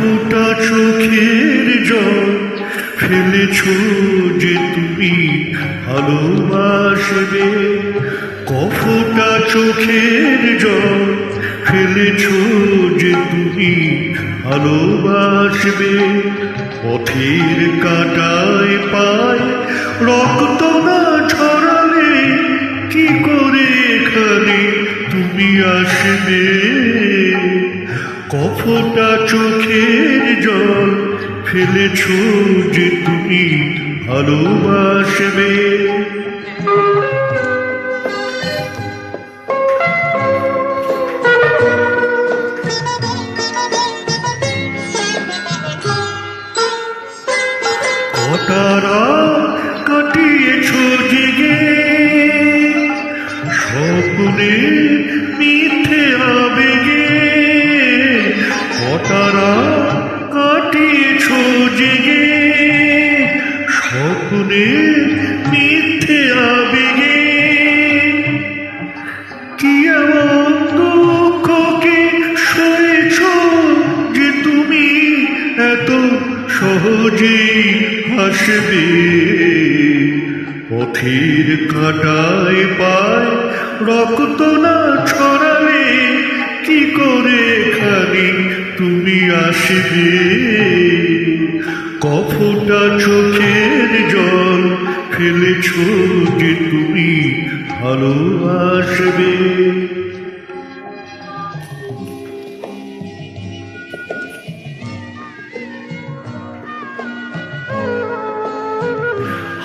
চোখের জল ফেলেছ যে তুমি ভালোবাসবে। কফটা চোখের জল ফেলেছ যে তুমি ভালোবাসবে। পথের কাটায় পায় রক্ত না ছড়ালে কি করে এখানে তুমি আসবে? কফটা চোখের জল ফেলেছ যে তুমি ভালোবাসবে। কটারা স্বপ্নে মিথ্যে আবেগে কি এমন দুঃখকে সয়েছ যে তুমি এত সহজেই হাসবে? পথের কাটায় পায় রক্ত না ছড়ালে কি করে এখানে তুমি আসবে? কফটা চোখের জল ফেলেছ যে তুমি ভালোবাসবে?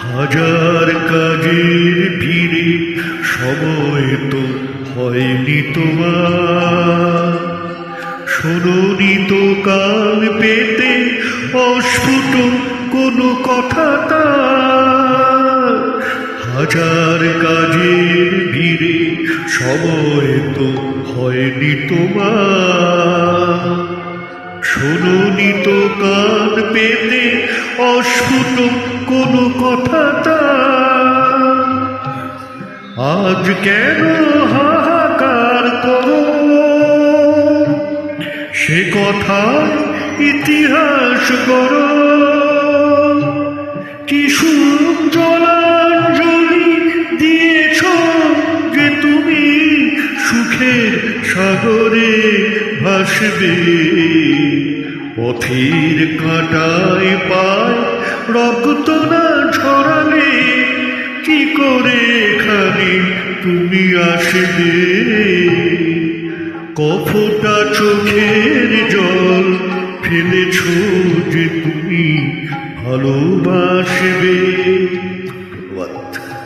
হাজার কাজের ভিড়ে সময় তো হয়নি তোমার। শোনি তো কান পেতে, অস্ফুট কোনো কথা তার। হাজার কাজের ভিড়ে সময় তো হয়নি তোমার। শোনি কান পেতে, অস্ফুট কোনো কথা তার। আজ কেন হাহাকার সে কথা ইতিহাস করো। কি সুখ জলাঞ্জলি দিয়েছ যে তুমি সুখের সাগরে ভাসবে? পথের কাটায় পায় রক্ত না ছড়ালে কি করে এখানে তুমি আসবে? কফটা চোখের জল ফেলেছ যে তুমি ভালোবাসবে?